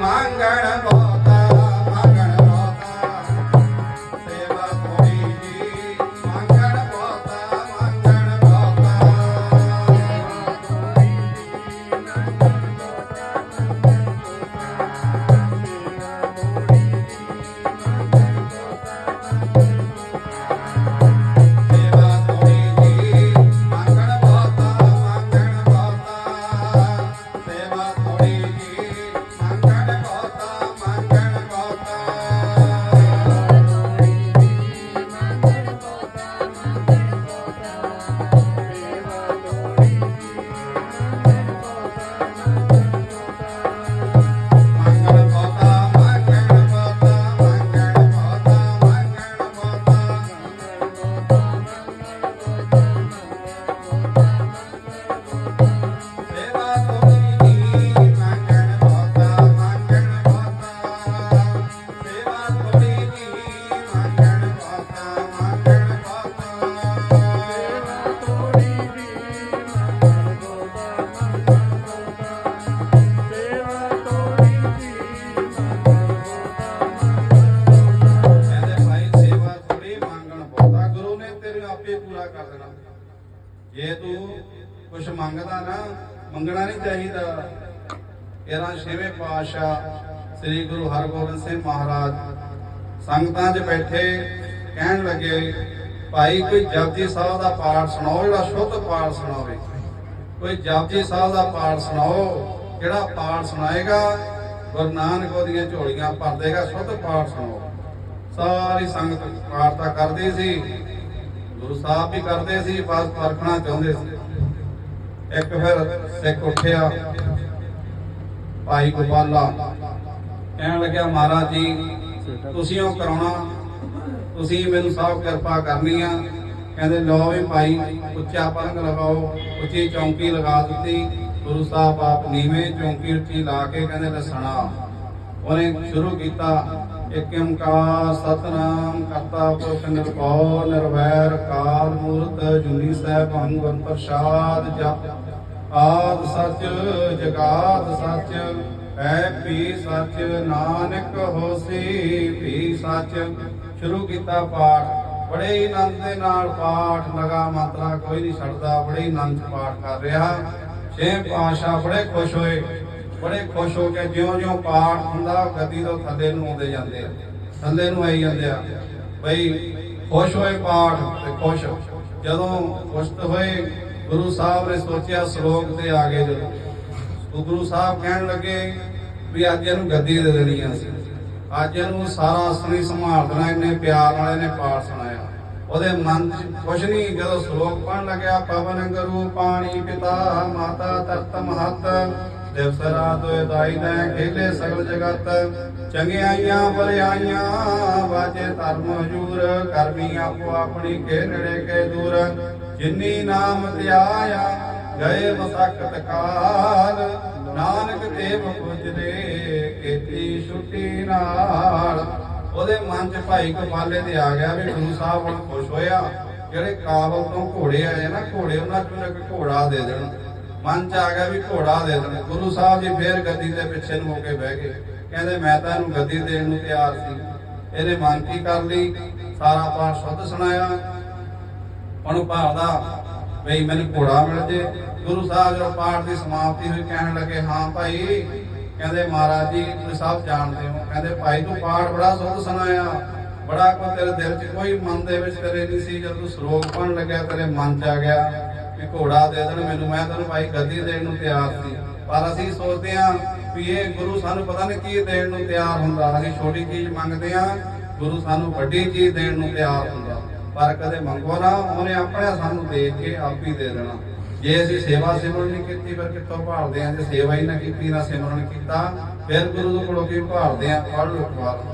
மாங்கட போ ਇਹਦਾ ਛੇਵੇਂ ਪਾਤਸ਼ਾਹ ਸ੍ਰੀ ਗੁਰੂ ਹਰਗੋਬਿੰਦ ਸਿੰਘ ਮਹਾਰਾਜ ਸੰਗਤਾਂ 'ਚ ਬੈਠੇ ਕਹਿਣ ਲੱਗੇ, ਭਾਈ, ਕੋਈ ਜਪਜੀ ਸਾਹਿਬ ਦਾ ਪਾਠ ਸੁਣਾਓ, ਜਿਹੜਾ ਸ਼ੁੱਧ ਪਾਠ ਸੁਣਾਵੇ। ਕੋਈ ਜਪਜੀ ਸਾਹਿਬ ਦਾ ਪਾਠ ਸੁਣਾਓ, ਜਿਹੜਾ ਪਾਠ ਸੁਣਾਏਗਾ, ਗੁਰੂ ਨਾਨਕ ਉਹਦੀਆਂ ਝੋਲੀਆਂ ਭਰ ਦੇਗਾ, ਸ਼ੁੱਧ ਪਾਠ ਸੁਣਾਓ। ਸਾਰੀ ਸੰਗਤ ਪ੍ਰਾਰਥਨਾ ਕਰਦੀ ਸੀ। ਗੁਰੂ ਸਾਹਿਬ ਵੀ ਕਰਦੇ ਸੀ, ਬਸ ਪਰਖਣਾ ਚਾਹੁੰਦੇ ਸੀ। ਇੱਕ ਫਿਰ ਸਿੱਖ ਉੱਠਿਆ। ਭਾਈ ਗੋਪਾਲਾ। ਕਹਿਣ ਲੱਗਿਆ, ਮਹਾਰਾਜ ਜੀ, ਤੁਸੀਂ ਉਹ ਕਰਾਉਣਾ, ਤੁਸੀਂ ਮੈਨੂੰ ਸਭ ਕਿਰਪਾ ਕਰਨੀ ਆ। ਕਹਿੰਦੇ, ਲਓ ਵੀ ਭਾਈ, ਉੱਚਾ ਪਲੰਗ ਲਗਾਓ, ਉੱਚੀ ਚੌਂਕੀ ਲਗਾ ਦਿੱਤੀ, ਗੁਰੂ ਸਾਹਿਬ ਆਪ ਨੀਵੇਂ ਚੌਂਕੀ ਉੱਚੀ ਲਾ ਕੇ ਕਹਿੰਦੇ, ਲਸਣਾ। ਉਹਨੇ ਸ਼ੁਰੂ ਕੀਤਾ ਏਕ ਓੰਕਾਰ ਸਤਨਾਮ ਕਰਤਾ ਪੁਰਖ ਨਿਰਭਉ, ਨਿਰਵੈਰ ਕਾਲ ਮੂਰਤ, ਜੁਨੀ ਸਾਹਿਬ ਅੰਗਨ ਪ੍ਰਸਾਦ ਜਪ। ਆਦ ਸੱਚ, ਜਗਾਤ ਸੱਚ ਹੈ ਵੀ ਸੱਚ, ਨਾਨਕ ਹੋਸੀ ਵੀ ਸੱਚ। ਸ਼ੁਰੂ ਕੀਤਾ ਪਾਠ, ਬੜੇ ਆਨੰਦ ਦੇ ਨਾਲ ਪਾਠ, ਲਗਾ ਮਾਤਰਾ ਕੋਈ ਨਹੀਂ ਛੱਡਦਾ, ਬੜੇ ਆਨੰਦ ਪਾਠ ਕਰ ਰਿਹਾ। ਛੇ ਪਾਸ਼ਾ ਬੜੇ ਖੁਸ਼ ਹੋਏ, ਬੜੇ ਖੁਸ਼ ਹੋ ਕੇ ਜਿਉਂ-ਜਿਉਂ ਪਾਠ ਹੁੰਦਾ ਗਦੀ ਤੋਂ ਥੱਲੇ ਨੂੰ ਆਉਂਦੇ ਜਾਂਦੇ ਆ, ਥੱਲੇ ਨੂੰ ਆਈ ਜਾਂਦੇ ਆ। ਬਈ ਖੁਸ਼ ਹੋਏ ਪਾਠ ਤੇ ਖੁਸ਼, ਜਦੋਂ ਖੁਸ਼ਤ ਹੋਏ ਗੁਰੂ ਸਾਹਿਬ ਨੇ ਸੋਚਿਆ ਸ਼ਲੋਕ ਤੇ ਆ ਗਏ ਜਦੋਂ। ਗੁਰੂ ਸਾਹਿਬ ਕਹਿਣ ਲੱਗੇ ਵੀ ਅੱਜ ਇਹਨੂੰ ਗੱਦੀ ਦੇ ਦੇਣੀ ਆ ਅਸੀਂ ਅੱਜ ਇਹਨੂੰ ਸਾਰਾ ਅਸਲੀ ਸੰਭਾਲ ਦੇਣਾ ਇਹਨੇ ਪਿਆਰ ਨਾਲ ਇਹਨੇ ਪਾਠ ਸੁਣਾਇਆ। ਉਹਦੇ ਮਨ 'ਚ ਕੁਛ ਨਹੀਂ ਜਦੋਂ ਸ਼ਲੋਕ ਪੜਨ ਲੱਗਿਆ, ਪਵਨ ਗੁਰੂ ਪਾਣੀ ਪਿਤਾ, ਮਾਤਾ ਤਰਤ ਮਹਤ ਦਿਵਸ ਰਾਤ ਹੋਏ ਦਾਈ ਨੇ ਖੇਲੇ ਸਗਲ ਜਗਤ। ਚੰਗਿਆਈਆਂ ਭਲਾਈਆਂ ਵਾਜੇ ਧਰਮ ਹਜੂਰ, ਕਰਮੀ ਆਪੋ ਆਪਣੀ ਕੇ ਕੇ ਦੂਰ। ਜਿਨੀ ਨਾਮ ਧਿਆਇਆ, ਗਏ ਮਸਕਤ ਕਾਲ। ਨਾਨਕ ਦੇਵ ਪੁੱਜਦੇ, ਕੀਤੀ ਛੁੱਟੀ ਨਾਲ। ਉਹਦੇ ਮਨ 'ਚ ਭਾਈ ਕਮਾਲੇ ਦੇ ਆ ਗਿਆ ਵੀ ਗੁਰੂ ਸਾਹਿਬ ਹੁਣ ਖੁਸ਼ ਹੋਇਆ। ਜਿਹੜੇ ਕਾਬਲ ਤੋਂ ਘੋੜੇ ਆਏ ਨਾ, ਘੋੜੇ ਉਹਨਾਂ ਚੋਂ ਇੱਕ ਘੋੜਾ ਦੇ ਦੇਣ। ਮਨ 'ਚ ਆ ਗਿਆ ਵੀ ਘੋੜਾ ਦੇ ਦੇਣ। ਗੁਰੂ ਸਾਹਿਬ ਜੀ ਫੇਰ ਗੱਦੀ ਦੇ ਪਿੱਛੇ ਨੂੰ ਹੋ ਕੇ ਬਹਿ ਗਏ। ਕਹਿੰਦੇ ਮੈਂ ਤਾਂ ਇਹਨੂੰ ਗੱਦੀ ਦੇਣ ਨੂੰ ਤਿਆਰ ਸੀ। ਇਹਨੇ ਮਨ ਕੀ ਕਰ ਲਈ, ਸਾਰਾ ਪਾਠ ਸ਼ੁੱਧ ਸੁਣਾਇਆ। ਉਹਨੂੰ ਭਾਵਦਾ ਬਈ ਮੈਨੂੰ ਘੋੜਾ ਮਿਲ ਜੇ। ਗੁਰੂ ਸਾਹਿਬ ਜਦੋਂ ਪਾਠ ਦੀ ਸਮਾਪਤੀ ਹੋਈ, ਕਹਿਣ ਲੱਗੇ, ਹਾਂ ਭਾਈ। ਕਹਿੰਦੇ, ਮਹਾਰਾਜ ਜੀ, ਤੁਸੀਂ ਸਭ ਜਾਣਦੇ ਹੋ। ਕਹਿੰਦੇ, ਭਾਈ ਤੂੰ ਪਾਠ ਬੜਾ ਸੁੱਧ ਸੁਣਾਇਆ। ਬੜਾ ਕੋ ਤੇਰੇ ਦਿਲ 'ਚ ਕੋਈ ਮਨ ਦੇ ਵਿੱਚ ਤੇਰੇ ਨਹੀਂ ਸੀ। ਜਦੋਂ ਤੂੰ ਸ਼ਲੋਕ ਪੜਨ ਲੱਗਿਆ, ਤੇਰੇ ਮਨ 'ਚ ਆ ਗਿਆ ਵੀ ਘੋੜਾ ਦੇ ਦੇਣ ਮੈਨੂੰ। ਮੈਂ ਤੈਨੂੰ ਭਾਈ ਗੱਦੀ ਦੇਣ ਨੂੰ ਤਿਆਰ ਸੀ। ਪਰ ਅਸੀਂ ਸੋਚਦੇ ਹਾਂ ਵੀ ਇਹ ਗੁਰੂ ਸਾਨੂੰ ਪਤਾ ਨਹੀਂ ਕੀ ਦੇਣ ਨੂੰ ਤਿਆਰ ਹੁੰਦਾ। ਅਸੀਂ ਛੋਟੀ ਚੀਜ਼ ਮੰਗਦੇ ਹਾਂ ਗੁਰੂ ਸਾਨੂੰ ਵੱਡੀ ਚੀਜ਼ ਦੇਣ ਨੂੰ ਤਿਆਰ ਹੁੰਦਾ। ਪਰ ਕਦੇ ਮੰਗੋ ਨਾ, ਉਹਨੇ ਆਪਣੇ ਸਾਨੂੰ ਦੇ ਕੇ ਆਪ ਹੀ ਦੇ ਦੇਣਾ। ਜੇ ਅਸੀਂ ਸੇਵਾ ਸਿਮਰਨ ਨਹੀਂ ਕੀਤੀ, ਫਿਰ ਕਿੱਥੋਂ ਭਾਲਦੇ ਆਂ? ਜੇ ਸੇਵਾ ਹੀ ਨਾ ਕੀਤੀ, ਨਾ ਸਿਮਰਨ ਕੀਤਾ, ਫਿਰ ਗੁਰੂ ਦੇ ਕੋਲੋਂ ਕੀ ਭਾਲਦੇ ਆਂ? ਪੜ੍ਹ ਲੋ ਅਖਬਾਰ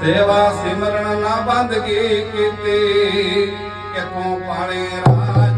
ਸੇਵਾ ਸਿਮਰਨ ਨਾ ਬੰਦ ਕੀ ਕੀਤੀ ਕਿਥੋਂ ਪਾਣੇ ਰਾਜ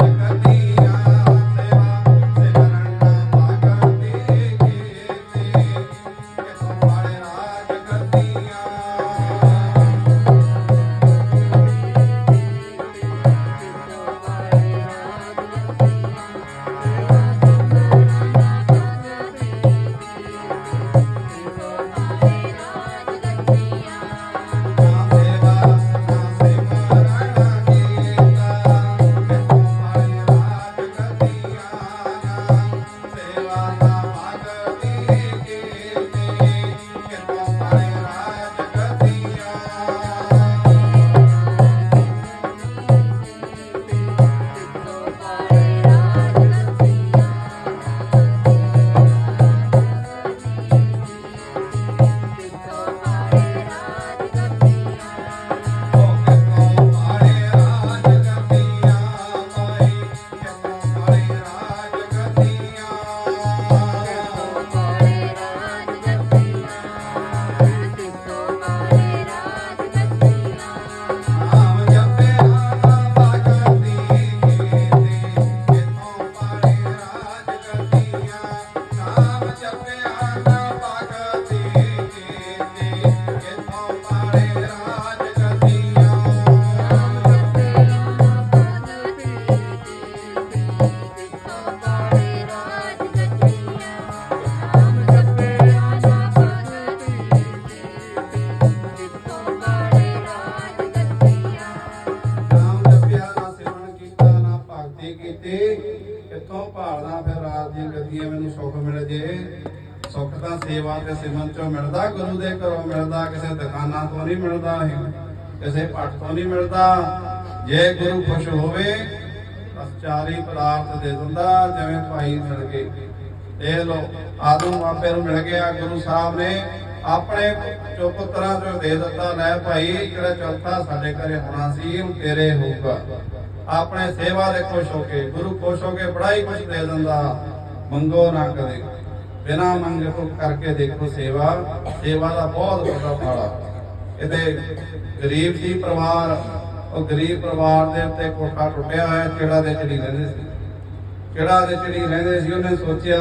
ਸੇਵਾ ਚੋਂ ਮਿਲਦਾ, ਗੁਰੂ ਦੇ ਘਰੋਂ ਮਿਲਦਾ, ਕਿਸੇ ਦੁਕਾਨਾਂ ਤੋਂ ਨਹੀਂ ਮਿਲਦਾ ਇਹ। ਕਿਸੇ ਭੱਟ ਤੋਂ ਨਹੀਂ ਮਿਲਦਾ। ਜੇ ਗੁਰੂ ਖੁਸ਼ ਹੋਵੇ ਤਾਂ ਪਦਾਰਥ ਦੇ ਦਿੰਦਾ, ਜਿਵੇਂ ਭਾਈ ਮਿਲ ਇਹ ਲੋ ਆਦਮ ਆਪੇ ਨੂੰ ਮਿਲ ਗਿਆ, ਗੁਰੂ ਸਾਹਿਬ ਨੇ ਆਪਣੇ ਚੋ ਪੁੱਤਰਾਂ ਚੋਂ ਦੇ ਦਿੱਤਾ, ਲੈ ਭਾਈ, ਜਿਹੜਾ ਚੌਥਾ ਸਾਡੇ ਘਰੇ ਹੋਣਾ ਸੀ, ਉਹ ਤੇਰੇ ਹੋਊਗਾ। ਆਪਣੇ ਸੇਵਾ ਦੇ ਖੁਸ਼ ਹੋ ਕੇ, ਗੁਰੂ ਖੁਸ਼ ਹੋ ਕੇ ਬੜਾ ਹੀ ਕੁਝ ਦੇ ਦਿੰਦਾ। ਮੰਗੋ ਨਾ ਕਦੇ। ਬਿਨਾ ਮੰਗੇ ਤੋਂ ਕਰਕੇ ਦੇਖੋ ਸੇਵਾ ਸੇਵਾ ਦਾ ਬਹੁਤ ਵੱਡਾ ਫਲ ਇਹਦੇ ਗਰੀਬ ਸੀ ਪਰਿਵਾਰ ਉਹ ਗਰੀਬ ਪਰਿਵਾਰ ਦੇ ਉੱਤੇ ਕੋਠਾ ਟੁੱਟਿਆ ਹੋਇਆ ਕਿਹੜਾ ਦੇ ਚੜੀ ਰਹਿੰਦੇ ਸੀ? ਕਿਹੜਾ ਦੇ ਚੜੀ ਰਹਿੰਦੇ ਸੀ? ਉਹਨੇ ਸੋਚਿਆ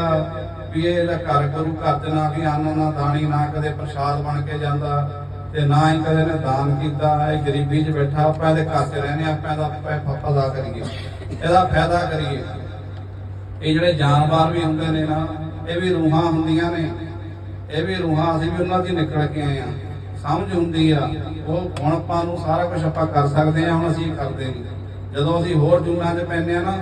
ਵੀ ਇਹ ਇਹਦਾ ਘਰ ਕਰੂ ਘਰ ਚ ਨਾ ਵੀ ਅੰਨ ਨਾ ਦਾਣੀ ਨਾ ਕਦੇ ਪ੍ਰਸ਼ਾਦ ਬਣ ਕੇ ਜਾਂਦਾ ਤੇ ਨਾ ਹੀ ਕਦੇ ਨੇ ਦਾਨ ਕੀਤਾ। ਇਹ ਗਰੀਬੀ 'ਚ ਬੈਠਾ ਆਪਾਂ ਇਹਦੇ ਘਰ 'ਚ ਰਹਿੰਦੇ ਹਾਂ, ਆਪਾਂ ਇਹਦਾ ਫਾਇਦਾ ਕਰੀਏ। ਇਹਦਾ ਫਾਇਦਾ ਕਰੀਏ। ਇਹ ਜਿਹੜੇ ਜਾਨਵਰ ਵੀ ਹੁੰਦੇ ਨੇ ਨਾ ਇਹ ਵੀ ਰੂਹਾਂ ਹੁੰਦੀਆਂ ਨੇ। ਇਹ ਵੀ ਰੂਹਾਂ ਅਸੀਂ ਵੀ ਉਹਨਾਂ ਦੀ ਨਿਕਲ ਕੇ ਆਏ ਆ। ਸਮਝ ਹੁੰਦੀ ਆ, ਉਹ ਹੁਣ ਆਪਾਂ ਨੂੰ ਸਾਰਾ ਕੁਝ ਆਪਾਂ ਕਰ ਸਕਦੇ ਆ, ਹੁਣ ਅਸੀਂ ਕਰਦੇ ਨਹੀਂ। ਜਦੋਂ ਅਸੀਂ ਹੋਰ ਜੂਨਾਂ 'ਚ ਪੈਂਦੇ ਆ ਨਾ,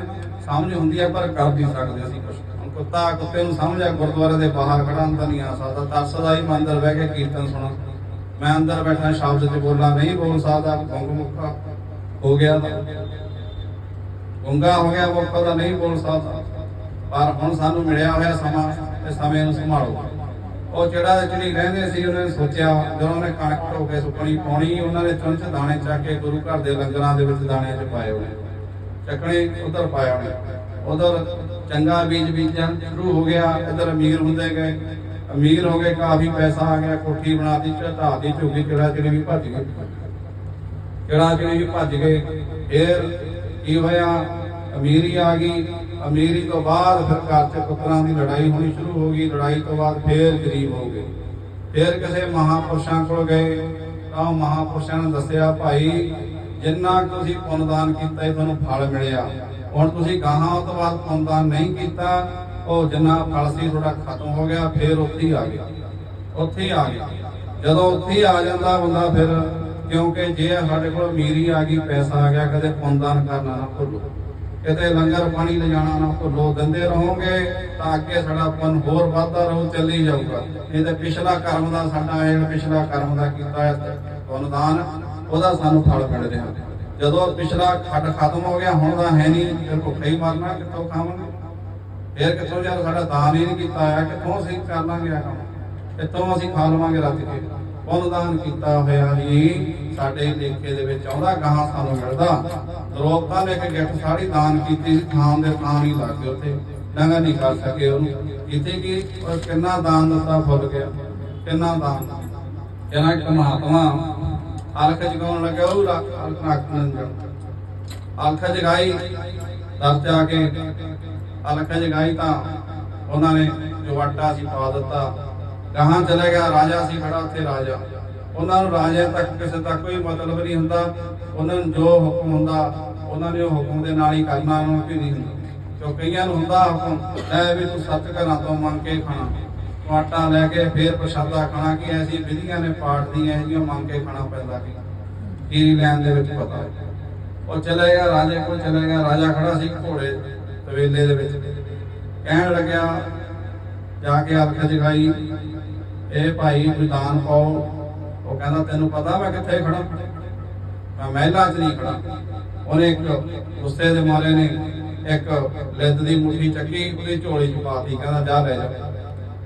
ਸਮਝ ਹੁੰਦੀ ਆ, ਪਰ ਕਰ ਨਹੀਂ ਸਕਦੇ ਅਸੀਂ ਕੁਝ ਹੁਣ ਕੁੱਤਾ ਕੁੱਤੇ ਨੂੰ ਸਮਝ ਆ, ਗੁਰਦੁਆਰੇ ਦੇ ਬਾਹਰ ਖੜਾ ਅੰਦਰ ਨਹੀਂ ਆ ਸਕਦਾ। ਤਰਸਦਾ ਹੀ ਮੈਂ ਅੰਦਰ ਬਹਿ ਕੇ ਕੀਰਤਨ ਸੁਣਾ। ਮੈਂ ਅੰਦਰ ਬੈਠਾ ਸ਼ਬਦ 'ਚ ਬੋਲਾਂ, ਨਹੀਂ ਬੋਲ ਸਕਦਾ, ਗੁੰਗ ਮੁੱਖਾ ਹੋ ਗਿਆ। ਤਾਂ ਗੁੰਗਾ ਹੋ ਗਿਆ ਮੁੱਖਾ ਤਾਂ ਨਹੀਂ ਬੋਲ ਸਕਦਾ। ਪਰ ਹੁਣ ਸਾਨੂੰ ਮਿਲਿਆ ਹੋਇਆ ਸਮਾਂ ਤੇ ਸਮੇਂ ਨੂੰ ਸੰਭਾਲੋ। ਉਹ ਜਿਹੜਾ ਜਿਹੜੀ ਰਹਿੰਦੇ ਸੀ, ਉਹਨਾਂ ਨੇ ਸੋਚਿਆ, ਜਦੋਂ ਉਹਨੇ ਕਣਕ ਧੋ ਕੇ ਸੁੱਕਣੀ ਪਾਉਣੀ, ਉਹਨਾਂ ਨੇ ਚੁੰਝ ਦਾਣੇ ਚੱਕ ਕੇ ਗੁਰੂ ਘਰ ਦੇ ਲੰਗਰਾਂ ਦੇ ਵਿੱਚ ਦਾਣੇ ਚ ਪਾਏ ਹੋਣੇ। ਚੱਕਣੇ ਉਧਰ ਪਾਇਆ ਹੋਣੇ। ਉਧਰ ਚੰਗਾ ਬੀਜ ਬੀਜਣ ਸ਼ੁਰੂ ਹੋ ਗਿਆ, ਇਧਰ ਅਮੀਰ ਹੁੰਦੇ ਗਏ। ਅਮੀਰ ਹੋ ਗਏ, ਕਾਫੀ ਪੈਸਾ ਆ ਗਿਆ, ਕੋਠੀ ਬਣਾਤੀ ਢਾ ਦੀ ਝੁੱਗੀ ਕਿਹੜਾ ਜਿਹੜੀ ਵੀ ਭੱਜ ਗਈ ਕਿਹੜਾ ਜਿਹੜੀ ਵੀ ਭੱਜ ਗਏ। ਫੇਰ ਕੀ ਹੋਇਆ? ਅਮੀਰੀ ਆ ਗਈ। ਅਮੀਰੀ ਤੋਂ ਬਾਅਦ ਫਿਰ ਘਰ 'ਚ ਪੁੱਤਰਾਂ ਦੀ ਲੜਾਈ ਹੋਣੀ ਸ਼ੁਰੂ ਹੋ ਗਈ। ਲੜਾਈ ਤੋਂ ਬਾਅਦ ਫਿਰ ਗਰੀਬ ਹੋ ਗਏ। ਫਿਰ ਕਿਸੇ ਮਹਾਪੁਰਸ਼ਾਂ ਕੋਲ ਗਏ। ਤਾਂ ਮਹਾਪੁਰਸ਼ਾਂ ਨੇ ਦੱਸਿਆ, ਭਾਈ, ਜਿੰਨਾ ਤੁਸੀਂ ਪੁੰਨਦਾਨ ਕੀਤਾ ਇਹ ਤੁਹਾਨੂੰ ਫਲ ਮਿਲਿਆ। ਹੁਣ ਤੁਸੀਂ ਗਾਹਾਂ ਉਹ ਤੋਂ ਬਾਅਦ ਪੁੰਨਦਾਨ ਨਹੀਂ ਕੀਤਾ। ਉਹ ਜਿੰਨਾ ਫਲ ਸੀ, ਤੁਹਾਡਾ ਖਤਮ ਹੋ ਗਿਆ। ਫਿਰ ਉੱਥੇ ਆ ਗਿਆ। ਉੱਥੇ ਆ ਗਿਆ। ਜਦੋਂ ਉੱਥੇ ਹੀ ਆ ਜਾਂਦਾ ਬੰਦਾ ਫਿਰ, ਕਿਉਂਕਿ ਜੇ ਸਾਡੇ ਕੋਲ ਅਮੀਰੀ ਆ ਗਈ, ਪੈਸਾ ਆ ਗਿਆ, ਕਦੇ ਪੁੰਨਦਾਨ ਕਰਨਾ ਨਾ ਭੁੱਲੋ। ਕਿਤੇ ਲੰਗਰ ਪਾਣੀ ਲਿਜਾਣਾ ਨਾ ਭੁੱਲੋ, ਦਿੰਦੇ ਰਹੋਗੇ ਤਾਂ ਅੱਗੇ ਸਾਡਾ ਪੁੰਨ ਹੋਰ ਵੱਧਦਾ ਰਹੂ, ਚੱਲੀ ਜਾਊਗਾ। ਨਹੀਂ ਤੇ ਪਿਛਲਾ ਕਰਮ ਦਾ ਸਾਡਾ ਇਹ ਪਿਛਲਾ ਕਰਮ ਦਾ ਕੀਤਾ ਹੈ ਪੁੰਨਦਾਨ ਉਹਦਾ ਸਾਨੂੰ ਫਲ ਮਿਲ ਰਿਹਾ ਜਦੋਂ ਪਿਛਲਾ ਖੱਡ ਖਤਮ ਹੋ ਗਿਆ, ਹੁਣ ਦਾ ਹੈ ਨਹੀਂ, ਫਿਰ ਭੁੱਖੇ ਹੀ ਮਰਨਾ, ਕਿੱਥੋਂ ਖਾਵਾਂਗੇ? ਫਿਰ ਕਿੱਥੋਂ ਜਦ ਸਾਡਾ ਦਾਨ ਹੀ ਨਹੀਂ ਕੀਤਾ ਆ ਕਿੱਥੋਂ ਅਸੀਂ ਕਰ ਲਾਂਗੇ ਆ ਕੰਮ ਕਿੱਥੋਂ ਅਸੀਂ ਖਾ ਲਵਾਂਗੇ ਰੱਜ ਕੇ ਕੀਤਾ ਹੋਇਆ ਜੀ। ਸਾਡੇ ਲੇਖੇ ਦੇ ਵਿੱਚ ਆਉਂਦਾ, ਗਾਹਾਂ ਸਾਨੂੰ ਮਿਲਦਾ। ਦਰੋਪਤਾ ਨੇ ਇੱਕ ਗਿਫਟ ਸਾੜੀ ਦਾਨ ਕੀਤੀ ਸੀ, ਥਾਂ ਦੇ ਥਾਂ ਨਹੀਂ ਲੱਗ ਗਏ ਉੱਥੇ। ਡੰਗਾ ਨਹੀਂ ਕਰ ਸਕੇ ਉਹਨੂੰ। ਇੱਥੇ ਕੀ ਕਿੰਨਾ ਦਾਨ ਦਿੱਤਾ, ਫੁੱਲ ਗਿਆ। ਕਿੰਨਾ ਦਾਨ ਕਿੰਨਾ ਇੱਕ ਮਹਾਤਮਾ ਅਲਖ ਜਗਾਉਣ ਲੱਗਾ ਉਹ ਅਲਖ ਅਲਖ ਜਗਾਈ, ਦਰ ਜਾ ਕੇ ਅਲਖ ਜਗਾਈ ਤਾਂ ਉਹਨਾਂ ਨੇ ਜੋ ਸੀ ਪਾ ਦਿੱਤਾ। ਕਹਾਂ ਚਲੇ ਗਿਆ, ਰਾਜਾ ਸੀ ਖੜਾ ਉੱਥੇ ਰਾਜਾ। ਉਹਨਾਂ ਨੂੰ ਰਾਜੇ ਤੱਕ ਕਿਸੇ ਤੱਕ ਕੋਈ ਮਤਲਬ ਨਹੀਂ ਹੁੰਦਾ। ਉਹਨਾਂ ਨੂੰ ਜੋ ਹੁਕਮ ਹੁੰਦਾ, ਉਹਨਾਂ ਨੇ ਉਹ ਹੁਕਮ ਦੇ ਨਾਲ ਹੀ ਕਰਨਾ ਉਹਨਾਂ ਨੂੰ ਨਹੀਂ ਹੁੰਦਾ। ਕਿਉਂ ਕਈਆਂ ਨੂੰ ਹੁੰਦਾ ਹੁਕਮ, ਲੈ ਵੀ ਤੂੰ ਸੱਤ ਘਰਾਂ ਤੋਂ ਮੰਗ ਕੇ ਖਾਣਾ। ਤੂੰ ਆਟਾ ਲੈ ਕੇ ਫੇਰ ਪ੍ਰਸ਼ਾਦਾ ਖਾਣਾ ਕਿ ਐਸੀ ਵਿਧੀਆਂ ਨੇ ਪਾਠ ਦੀਆਂ ਇਹ ਮੰਗ ਕੇ ਖਾਣਾ ਪੈਂਦਾ ਕੀ ਕੀ ਲੈਣ ਦੇ ਵਿੱਚ ਪਤਾ ਉਹ ਚਲੇ ਗਿਆ, ਰਾਜੇ ਕੋਲ ਚਲੇ ਗਿਆ। ਰਾਜਾ ਖੜਾ ਸੀ ਘੋੜੇ ਤਵੇਲੇ ਦੇ ਵਿੱਚ। ਕਹਿਣ ਲੱਗਿਆ, ਜਾ ਕੇ ਅਰਥ ਜਗਾਈ ਇਹ ਭਾਈ ਕੋਈ ਦਾਨ ਪਾਓ ਉਹ ਕਹਿੰਦਾ, ਤੈਨੂੰ ਪਤਾ ਮੈਂ ਕਿੱਥੇ ਖੜਾ ਮੈਂ ਮਹਿਲਾ 'ਚ ਨਹੀਂ ਖੜਾ ਉਹਨੇ ਇੱਕ ਗੁੱਸੇ ਦੇ ਮਾਰੇ ਨੇ, ਇੱਕ ਲਿੱਦ ਦੀ ਮੁੱਠੀ ਚੱਕੀ, ਉਹਦੀ ਝੋਲੀ 'ਚ ਪਾਤੀ ਕਹਿੰਦਾ, ਜਾ ਲੈ ਜਾ।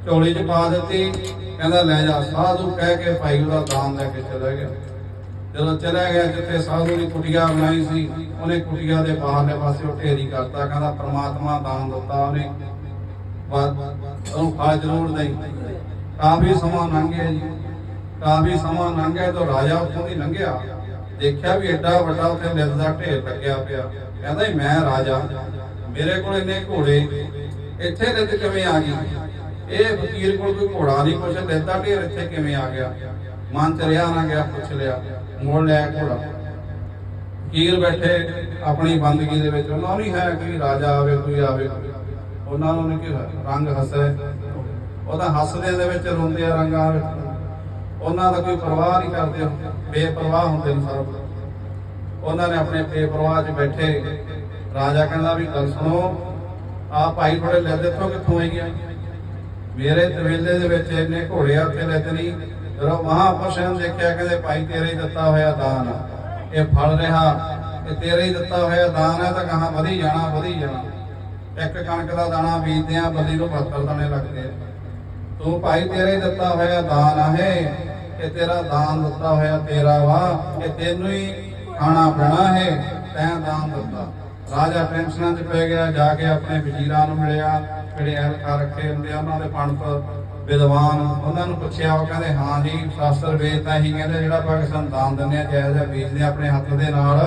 ਝੋਲੀ 'ਚ ਪਾ ਦਿੱਤੀ, ਕਹਿੰਦਾ, ਲੈ ਜਾ, ਸਾਧੂ ਕਹਿ ਕੇ ਭਾਈ ਉਹਦਾ ਦਾਨ ਲੈ ਕੇ ਚਲਾ ਗਿਆ। ਜਦੋਂ ਚਲਾ ਗਿਆ, ਜਿੱਥੇ ਸਾਧੂ ਦੀ ਕੁਟੀਆ ਬਣਾਈ ਸੀ, ਉਹਨੇ ਕੁਟੀਆ ਦੇ ਬਾਹਰਲੇ ਪਾਸੇ ਉਹ ਢੇਰੀ ਕਰਤਾ, ਕਹਿੰਦਾ, ਪ੍ਰਮਾਤਮਾ ਦਾਨ ਦਿੱਤਾ ਉਹਨੇ। ਬਸ, ਉਹਨੂੰ ਖਾ ਜ਼ਰੂਰ ਨਹੀਂ ਕਾਫੀ ਸਮਾਂ ਲੰਘਿਆ ਜੀ। ਕਾਫੀ ਸਮਾਂ ਲੰਘਿਆ ਤਾਂ ਰਾਜਾ ਉੱਥੋਂ ਦੀ ਲੰਘਿਆ। ਦੇਖਿਆ ਵੀ ਐਡਾ ਵੱਡਾ ਉੱਥੇ ਲਿੱਦ ਦਾ ਢੇਰ ਲੱਗਿਆ ਪਿਆ। ਕਹਿੰਦਾ ਮੈਂ ਰਾਜਾ। ਮੇਰੇ ਕੋਲ ਇੰਨੇ ਘੋੜੇ। ਇੱਥੇ ਲਿੱਦ ਕਿਵੇਂ ਆ ਗਈ? ਇਹ ਫਕੀਰ ਕੋਲ ਕੋਈ ਘੋੜਾ ਨਹੀਂ। ਕੁਛ ਲਿੱਦ ਦਾ ਢੇਰ ਇੱਥੇ ਕਿਵੇਂ ਆ ਗਿਆ? ਮਨ ਚ ਰਿਆ ਨਾ ਗਿਆ, ਪੁੱਛ ਲਿਆ। ਮੋੜ ਲਿਆ ਘੋੜਾ। ਫਕੀਰ ਬੈਠੇ ਆਪਣੀ ਬੰਦਗੀ ਦੇ ਵਿੱਚ। ਉਹਨਾਂ ਨਹੀਂ ਹੈ ਕਿ ਰਾਜਾ ਆਵੇ, ਕੋਈ ਆਵੇ। ਉਹਨਾਂ ਨੂੰ ਨੀ ਕੀ ਰੰਗ ਹੱਸੇ। ਉਹਦਾ ਹੱਸਦੇ ਦੇ ਵਿੱਚ ਰੋਂਦੇ ਆ ਰੰਗਾਂ ਵਿੱਚ। ਉਹਨਾਂ ਦਾ ਕੋਈ ਪਰਵਾਹ ਨਹੀਂ ਕਰਦੇ ਬੇਪਰਵਾਹ ਹੁੰਦੇ ਨੇ ਸਰਬ ਉਹਨਾਂ ਨੇ ਆਪਣੇ ਬੇਪਰਵਾਹ 'ਚ ਬੈਠੇ। ਰਾਜਾ ਕਹਿੰਦਾ ਵੀ ਗੱਲ ਸੁਣੋ ਆ ਭਾਈ ਥੋੜੇ ਲੈ ਦੇਖੋ ਕਿੱਥੋਂ ਆਈ ਗਿਆ ਮੇਰੇ ਤਵੇਲੇ ਦੇ ਵਿੱਚ ਇੰਨੇ ਘੋੜੇ ਆ, ਉੱਥੇ ਲੈਤੇ ਨਹੀਂ ਜਦੋਂ ਮਹਾਪੁਰਸ਼ਾਂ ਨੇ ਦੇਖਿਆ, ਕਹਿੰਦੇ ਭਾਈ ਤੇਰੇ ਹੀ ਦਿੱਤਾ ਹੋਇਆ ਦਾਨ ਇਹ ਫਲ ਰਿਹਾ। ਇਹ ਤੇਰੇ ਹੀ ਦਿੱਤਾ ਹੋਇਆ ਦਾਨ ਹੈ ਤਾਂ ਕਹਾ ਵਧੀ ਜਾਣਾ ਵਧੀ ਜਾਣਾ। ਇੱਕ ਕਣਕ ਦਾ ਦਾਣਾ ਬੀਜਦੇ ਆ ਬੱਲੀ ਨੂੰ 72 ਦਾਣੇ ਲੱਗਦੇ ਆ। ਤੂੰ ਭਾਈ ਤੇਰੇ ਦਿੱਤਾ ਹੋਇਆ ਦਾਨ ਹੈ ਇਹ ਤੇਰਾ ਦਾਨ ਦਿੱਤਾ ਹੋਇਆ ਤੇਰਾ ਵਾ ਇਹ ਤੈਨੂੰ ਹੀ ਖਾਣਾ ਪੈਣਾ ਹੈ, ਤੈਂ ਦਾਨ ਦਿੱਤਾ। ਰਾਜਾ ਟੈਨਸ਼ਨਾਂ 'ਚ ਪੈ ਗਿਆ, ਜਾ ਕੇ ਆਪਣੇ ਵਜ਼ੀਰਾਂ ਨੂੰ ਮਿਲਿਆ, ਜਿਹੜੇ ਐਲਕਾ ਰੱਖੇ ਹੁੰਦੇ ਉਹਨਾਂ ਦੇ ਪੰਡਤ ਵਿਦਵਾਨ, ਉਹਨਾਂ ਨੂੰ ਪੁੱਛਿਆ, ਉਹ ਕਹਿੰਦੇ, ਹਾਂ ਜੀ, ਸ਼ਾਸਤਰ ਵੇਦ ਤਾਂ ਹੀ ਕਹਿੰਦੇ, ਜਿਹੜਾ ਪਾਕਿਸਤਾਨ ਦਾਨ ਦਿੰਦੇ ਆ ਜਾਇਜ਼ ਹੈ ਬੀਜਦੇ ਆਪਣੇ ਹੱਥ ਦੇ ਨਾਲ,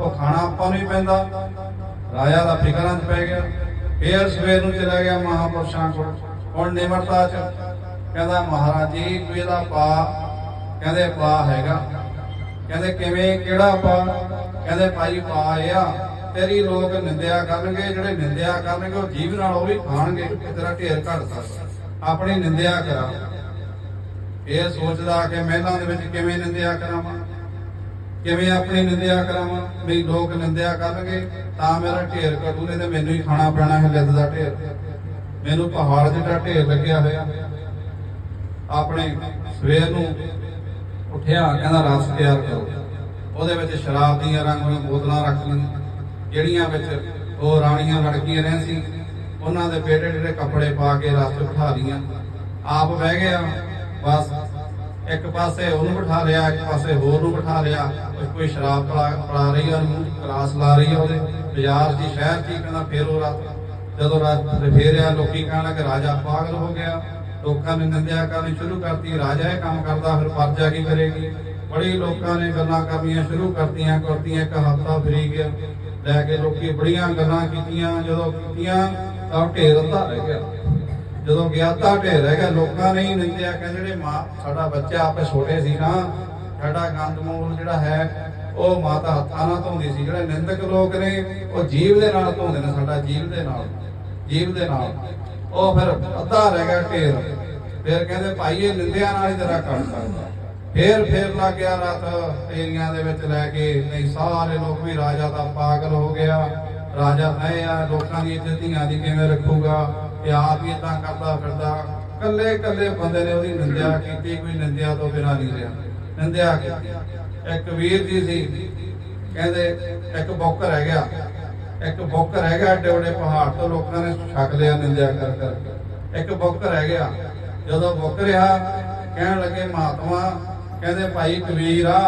ਉਹ ਖਾਣਾ ਆਪਾਂ ਨੂੰ ਹੀ ਪੈਂਦਾ। ਰਾਜਾ ਦਾ ਫਿਕਰਾਂ 'ਚ ਪੈ ਗਿਆ। ਫੇਰ ਸਵੇਰ ਨੂੰ ਚਲਾ ਗਿਆ ਮਹਾਪੁਰਸ਼ਾਂ ਕੋਲ। ਹੁਣ ਨਿਮਰਤਾ 'ਚ। ਕਹਿੰਦਾ, ਮਹਾਰਾਜ ਜੀ ਕੋਈ ਇਹਦਾ ਪਾ। ਕਹਿੰਦੇ, ਪਾ ਹੈਗਾ। ਕਹਿੰਦੇ, ਕਿਵੇਂ, ਕਿਹੜਾ ਪਾ? ਕਹਿੰਦੇ, ਭਾਈ, ਪਾ ਇਹ ਆ। ਤੇਰੀ ਲੋਕ ਨਿੰਦਿਆ ਕਰਨਗੇ, ਜਿਹੜੇ ਨਿੰਦਿਆ ਕਰਨਗੇ, ਉਹ ਜੀਵ ਨਾਲ ਉਹ ਵੀ ਖਾਣਗੇ ਤੇਰਾ ਢੇਰ ਘਟ ਸਕਦਾ ਆਪਣੀ ਨਿੰਦਿਆ ਕਰਾਂ। ਇਹ ਸੋਚਦਾ ਕਿ ਮਹਿਲਾਂ ਦੇ ਵਿੱਚ ਕਿਵੇਂ ਨਿੰਦਿਆ ਕਰਾਵਾਂ? ਕਿਵੇਂ ਆਪਣੀ ਨਿੰਦਿਆ ਕਰਾਵਾਂ? ਵੀ ਲੋਕ ਨਿੰਦਿਆ ਕਰਨਗੇ, ਤਾਂ ਮੇਰਾ ਢੇਰ ਘਟੂ, ਨਹੀਂ ਤੇ ਮੈਨੂੰ ਹੀ ਖਾਣਾ ਪੈਣਾ ਹੈ, ਲਿੱਦ ਦਾ ਢੇਰ। ਮੈਨੂੰ ਪਹਾੜ ਜਿਹੜਾ ਢੇਰ ਲੱਗਿਆ ਹੋਇਆ। ਆਪਣੇ ਸਵੇਰ ਨੂੰ ਉੱਠਿਆ, ਕਹਿੰਦਾ, ਰਸ ਤਿਆਰ ਕਰੋ। ਉਹਦੇ ਵਿੱਚ ਸ਼ਰਾਬ ਦੀਆਂ ਰੰਗ ਦੀਆਂ ਬੋਤਲਾਂ ਰੱਖ ਲਈਆਂ, ਜਿਹੜੀਆਂ ਵਿੱਚ ਉਹ ਰਾਣੀਆਂ ਲੜਕੀਆਂ ਰਹਿ ਸੀ। ਉਹਨਾਂ ਦੇ ਬੇਟੇ ਜਿਹੜੇ ਕੱਪੜੇ ਪਾ ਕੇ ਰਸ ਬਿਠਾ ਲੀਆਂ ਆਪ ਬਹਿ ਗਿਆ, ਬਸ ਇੱਕ ਪਾਸੇ ਉਹਨੂੰ ਬਿਠਾ ਲਿਆ, ਇੱਕ ਪਾਸੇ ਹੋਰ ਨੂੰ ਬਿਠਾ ਲਿਆ। ਕੋਈ- ਸ਼ਰਾਬ ਪਲਾ ਪਲਾ ਰਹੀ ਆ, ਉਹਨੂੰ ਕਲਾਸ ਲਾ ਰਹੀ ਆ ਉਹਦੇ। ਬਾਜ਼ਾਰ ਦੀ ਸ਼ਹਿਰ ਦੀ ਕਹਿੰਦਾ, ਫੇਰ ਉਹ ਰਾਤ ਜਦੋਂ ਰਾਤ ਲੋਕੀ ਕਹਿਣ ਲੱਗੇ, ਰਾਜਾ ਪਾਗਲ ਹੋ ਗਿਆ। ਲੋਕਾਂ ਨੇ ਨਿੰਦਿਆ ਕਰਨੀ ਸ਼ੁਰੂ ਕਰਤੀ। ਰਾਜਾ ਇਹ ਕੰਮ ਕਰਦਾ, ਫਿਰ ਪਰਜਾ ਕੀ ਕਰੇਗੀ? ਬੜੀ ਲੋਕਾਂ ਨੇ ਗੱਲਾਂ ਕਰਨੀਆਂ ਸ਼ੁਰੂ ਕਰਤੀਆਂ ਕਰਤੀਆਂ, ਇੱਕ ਹਫਤਾ ਫਰੀ ਗਿਆ। ਲੈ ਕੇ ਲੋਕੀ ਬੜੀਆਂ ਗੱਲਾਂ ਕੀਤੀਆਂ। ਜਦੋਂ ਕੀਤੀਆਂ, ਤਾਂ ਢੇਰ ਅੱਧਾ ਰਹਿ ਗਿਆ। ਜਦੋਂ ਗਿਆ ਤਾਂ ਢੇਰ ਰਹਿ ਗਿਆ। ਲੋਕਾਂ ਨੇ ਹੀ ਨਿੰਦਿਆ, ਕਹਿੰਦੇ ਜਿਹੜੇ ਮਾਂ, ਸਾਡਾ ਬੱਚਾ ਆਪੇ ਛੋਟੇ ਸੀ ਨਾ। ਸਾਡਾ ਗੰਦਮੂਲ ਜਿਹੜਾ ਹੈ ਉਹ ਮਾਤਾ ਹੱਥਾਂ ਨਾਲ ਧੋਂਦੀ ਸੀ, ਜਿਹੜੇ ਨਿੰਦਕ ਲੋਕ ਨੇ, ਉਹ ਜੀਵ ਦੇ ਨਾਲ ਧੋਂਦੇ ਨੇ, ਸਾਡਾ ਜੀਵ ਦੇ ਨਾਲ, ਜੀਵ ਦੇ ਨਾਲ। ਉਹ ਫਿਰ ਅੱਧਾ ਰਹਿ ਗਿਆ ਢੇਰ। ਫਿਰ ਕਹਿੰਦੇ, ਭਾਈ, ਇਹ ਨਿੰਦਿਆ ਨਾਲ ਹੀ ਤੇਰਾ ਕਰ ਸਕਦਾ ਫੇਰ ਫੇਰ ਲੱਗ ਗਿਆ ਰਾਤ ਏਰੀਆਂ ਦੇ ਵਿੱਚ ਲੈ ਕੇ, ਨਹੀਂ, ਸਾਰੇ ਲੋਕ ਵੀ ਰਾਜਾ ਦਾ ਪਾਗਲ ਹੋ ਗਿਆ। ਰਾਜਾ ਨਹੀਂ ਆ ਲੋਕਾਂ ਦੀ ਇੱਜ਼ਤ ਧੀਆਂ ਦੀ ਕਿਵੇਂ ਰੱਖੂਗਾ? ਇਹ ਆਪ ਹੀ ਇਦਾਂ ਕਰਦਾ ਫਿਰਦਾ। ਕੱਲੇ ਕੱਲੇ ਬੰਦੇ ਨੇ ਉਹਦੀ ਨਿੰਦਿਆ ਕੀਤੀ, ਕੋਈ ਨਿੰਦਿਆ ਤੋਂ ਬਿਨਾਂ ਨਹੀਂ ਰਿਹਾ। ਨਿੰਦਿਆ ਕੀਤੀ। ਇੱਕ ਵੀਰ ਜੀ ਸੀ, ਕਹਿੰਦੇ ਇੱਕ ਬੁੱਕ ਰਹਿ ਗਿਆ। ਇੱਕ ਬੁੱਕ ਰਹਿ ਗਿਆ ਏਡੇ ਪਹਾੜ ਤੋਂ ਲੋਕਾਂ ਨੇ ਛਕ ਲਿਆ ਨਿੰਦਿਆ ਕਰ ਕਰ। ਇੱਕ ਬੁੱਕ ਰਹਿ ਗਿਆ। ਜਦੋਂ ਬੁੱਕ ਕਹਿਣ ਲੱਗੇ, ਮਹਾਤਮਾ, ਕਹਿੰਦੇ ਭਾਈ ਕਬੀਰ ਆ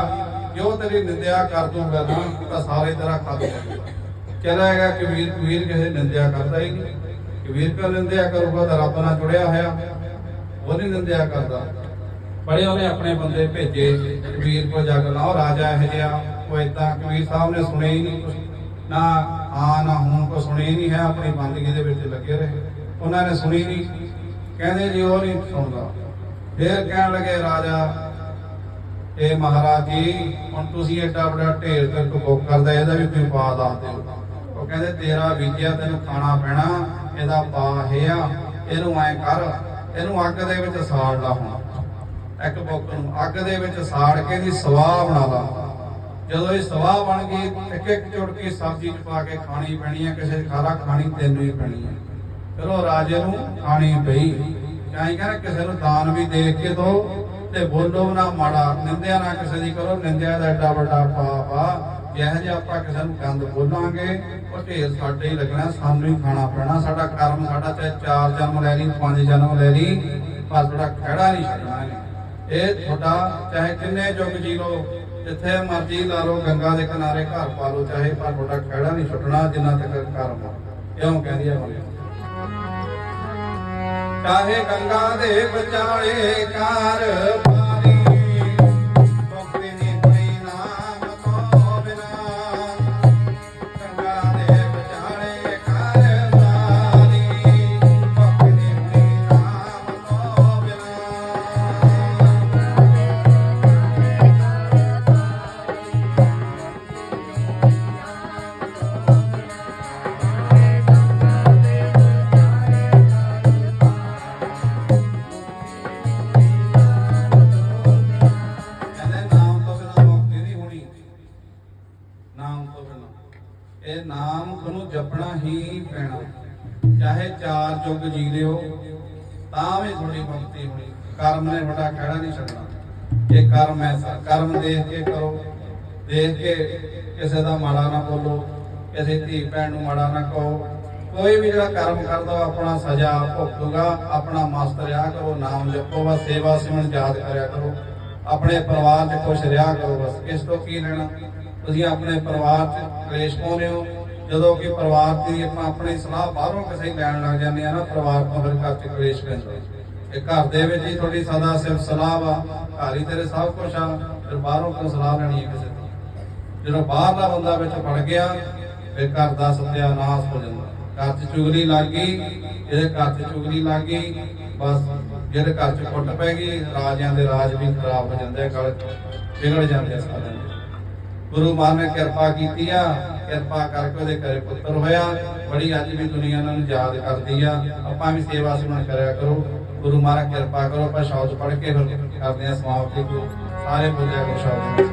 ਜੋ ਤੇਰੀ ਨਿੰਦਿਆ ਕਰ ਦੂੰਗਾ ਨਾ? ਤਾਂ ਸਾਰੇ ਤੇਰਾ ਖਤਮ ਹੋ ਜਾਊਗਾ ਚਲਾ ਗਿਆ ਕਬੀਰ ਕਬੀਰ ਕਿਸੇ ਨਿੰਦਿਆ ਕਰਦਾ ਹੀ ਨਹੀਂ। ਕਬੀਰ ਕਾ ਨਿੰਦਿਆ ਕਰੂਗਾ? ਤਾਂ ਰੱਬ ਨਾਲ ਜੁੜਿਆ ਹੋਇਆ। ਉਹ ਨਹੀਂ ਨਿੰਦਿਆ ਕਰਦਾ। ਬੜੇ ਉਹਨੇ ਆਪਣੇ ਬੰਦੇ ਭੇਜੇ, ਕਬੀਰ ਕੋ ਜਾ ਕੇ ਲਾਓ, ਰਾਜਾ ਇਹ ਜਿਹਾ, ਉਹ ਏਦਾਂ, ਕਬੀਰ ਸਾਹਿਬ ਨੇ ਸੁਣਿਆ ਹੀ ਨਹੀਂ ਕੁਛ। ਨਾ ਆ ਨਾ ਹੁਣ ਕੋ ਸੁਣੀ ਨਹੀਂ ਹੈ, ਆਪਣੀ ਬੰਦਗੀ ਦੇ ਵਿੱਚ ਲੱਗੇ ਰਹੇ। ਉਹਨਾਂ ਨੇ ਸੁਣੀ ਨਹੀਂ। ਕਹਿੰਦੇ ਜੀ ਉਹ ਨਹੀਂ ਸੁਣਦਾ। ਫੇਰ ਕਹਿਣ ਲੱਗੇ, ਰਾਜਾ, ਇਹ ਮਹਾਰਾਜ ਜੀ, ਹੁਣ ਤੁਸੀਂ ਏਡਾ ਵੱਡਾ ਢੇਰ ਤੇ ਬੁੱਕ ਕਰਦਾ, ਇਹਦਾ ਵੀ ਕੋਈ ਪਾ ਦੱਸ ਦਿਓ। ਉਹ ਕਹਿੰਦੇ, ਤੇਰਾ ਬੀਜਿਆ ਤੈਨੂੰ ਖਾਣਾ ਪੈਣਾ, ਇਹਦਾ ਪਾ ਹੈ ਆ, ਇਹਨੂੰ ਐ ਕਰ, ਇਹਨੂੰ ਅੱਗ ਦੇ ਵਿੱਚ ਸਾੜ ਲਾ ਹੁਣ। ਇੱਕ ਬੁੱਕ ਨੂੰ ਅੱਗ ਦੇ ਵਿੱਚ ਸਾੜ ਕੇ ਦੀ ਸਵਾਹ ਬਣਾ ਲਾ। ਜਦੋਂ ਇਹ ਸਵਾਹ ਬਣ ਗਈ, ਇੱਕ ਇੱਕ ਚੁਟਕੀ ਸਬਜ਼ੀ ਚ ਪਾ ਕੇ ਖਾਣੀ ਪੈਣੀ ਹੈ ਕਿਸੇ ਖਾਰਾ ਖਾਣੀ ਤੈਨੂੰ ਹੀ ਪੈਣੀ ਹੈ ਫਿਰ ਉਹ ਰਾਜੇ ਨੂੰ ਖਾਣੀ ਪਈ। ਚਾਹੀ ਕਹਿੰਦਾ ਕਿਸੇ ਨੂੰ ਦਾਨ ਵੀ ਦੇਖ ਕੇ ਦੋ, ਤੇ ਬੋਲੋ ਨਾ ਮਾੜਾ, ਨਿੰਦਿਆ ਨਾ ਕਿਸੇ ਦੀ ਕਰੋ, ਨਿੰਦਿਆ ਦਾ ਏਡਾ ਵੱਡਾ ਪਾਪ ਆ। ਜਿਹੋ ਜਿਹਾ ਆਪਾਂ ਕਿਸੇ ਨੂੰ ਗੰਦ ਬੋਲਾਂਗੇ, ਉਹ ਢੇਰ ਸਾਡੇ ਹੀ ਲੱਗਣਾ, ਸਾਨੂੰ ਹੀ ਖਾਣਾ ਪੈਣਾ। ਸਾਡਾ ਕਰਮ, ਸਾਡਾ ਚਾਹੇ ਚਾਰ ਜਨਮ ਲੈ ਲਈ, ਪੰਜ ਜਨਮ ਲੈ ਲਈ, ਪਰ ਤੁਹਾਡਾ ਖੜਾ ਨਹੀਂ ਛੱਡਣਾ ਇਹ ਤੁਹਾਡਾ ਚਾਹੇ ਕਿੰਨੇ ਯੁੱਗ ਜੀ ਲੋ ਜਿੱਥੇ ਮਰਜ਼ੀ ਲਾ ਲਓ, ਗੰਗਾ ਦੇ ਕਿਨਾਰੇ ਘਰ ਪਾ ਲਓ, ਚਾਹੇ ਪਰ ਤੁਹਾਡਾ ਖੜਾ ਨਹੀਂ ਛੁੱਟਣਾ, ਜਿੰਨਾ ਤੱਕ ਘਰ ਆ। ਕਿਉਂ ਕਹਿੰਦੀ ਆ ਬੋਲੇ ਚਾਹੇ ਗੰਗਾ ਦੇ ਵਿਚਾਲੇ ਕਾਰ ਕਰਮ ਦੇਖ ਕੇ ਕਰੋ। ਦੇਖ ਕੇ ਕਿਸੇ ਦਾ ਮਾੜਾ ਨਾ ਬੋਲੋ, ਕਿਸੇ ਧੀ ਭੈਣ ਨੂੰ ਮਾੜਾ ਨਾ ਕਹੋ। ਕੋਈ ਵੀ ਜਿਹੜਾ ਕਰਮ ਕਰਦਾ ਉਹ ਆਪਣਾ ਸਜ਼ਾ ਭੁਗਤੂਗਾ, ਆਪਣਾ ਮਸਤ ਰਿਹਾ ਕਰੋ, ਨਾਮ ਜਪੋ ਬਸ, ਸੇਵਾ ਸਿਮਰਨ ਯਾਦ ਕਰਿਆ ਕਰੋ। ਆਪਣੇ ਪਰਿਵਾਰ 'ਚ ਖੁਸ਼ ਰਿਹਾ ਕਰੋ ਬਸ। ਇਸ ਤੋਂ ਕੀ ਲੈਣਾ? ਤੁਸੀਂ ਆਪਣੇ ਪਰਿਵਾਰ 'ਚ ਕਲੇਸ਼ ਪਾਉਂਦੇ ਹੋ। ਜਦੋਂ ਕਿ ਪਰਿਵਾਰ ਦੀ ਆਪਾਂ ਆਪਣੀ ਸਲਾਹ ਬਾਹਰੋਂ ਕਿਸੇ ਲੈਣ ਲੱਗ ਜਾਂਦੇ ਆ ਨਾ, ਪਰਿਵਾਰ ਤੋਂ ਫਿਰ ਘਰ 'ਚ ਕਲੇਸ਼ ਪੈਂਦਾ। ਇਹ ਘਰ ਦੇ ਵਿੱਚ ਹੀ ਤੁਹਾਡੀ ਸਦਾ ਸਿਰਫ ਸਲਾਹ ਵਾ। ਘਰ ਹੀ ਤੇਰੇ ਸਭ ਕੁਝ ਆ। ਫਿਰ ਬਾਹਰੋਂ ਕਿਉਂ ਸਲਾਹ ਲੈਣੀ ਹੈ ਕਿਸੇ ਤੋਂ? ਜਦੋਂ ਬਾਹਰਲਾ ਬੰਦਾ ਵਿੱਚ ਵੜ ਗਿਆ, ਫਿਰ ਘਰ ਦਾ ਸਤਿਆਨਾਸ਼ ਹੋ ਜਾਂਦਾ। ਘਰ 'ਚ ਚੁਗਲੀ ਲੱਗ ਗਈ ਇਹਦੇ ਘਰ 'ਚ ਚੁਗਲੀ ਲੱਗ ਗਈ, ਬਸ ਜਿਹਦੇ ਘਰ 'ਚ ਕੁੱਟ ਪੈ ਗਈ, ਰਾਜਿਆਂ ਦੇ ਰਾਜ ਵੀ ਖਰਾਬ ਹੋ ਜਾਂਦੇ ਗਲ ਵਿਗੜ ਜਾਂਦੇ ਆ ਗੁਰੂ ਮਾਨ ਨੇ ਕਿਰਪਾ ਕੀਤੀ ਆ, ਕਿਰਪਾ ਕਰਕੇ ਉਹਦੇ ਘਰੇ ਪੁੱਤਰ ਹੋਇਆ। ਬੜੀ ਅੱਜ ਵੀ ਦੁਨੀਆ ਉਹਨਾਂ ਯਾਦ ਕਰਦੀ ਆ। ਆਪਾਂ ਵੀ ਸੇਵਾ ਸੁਣਾ ਕਰਿਆ ਕਰੋ। ਗੁਰੂ ਮਹਾਰਾਜ ਕਿਰਪਾ ਕਰੋ, ਆਪਾਂ ਸ਼ਬਦ ਪੜ੍ਹ ਕੇ ਫਿਰ ਕਰਦੇ ਆ ਸਮਾਪਤੀ। ਕੋ ਸਾਰੇ ਬੋਲਿਆ ਕਰੋ ਸ਼ਬਦ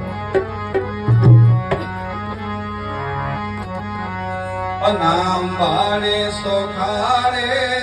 ਨਾਮ ਬਾਣੇ ਸੁਖਾਲੇ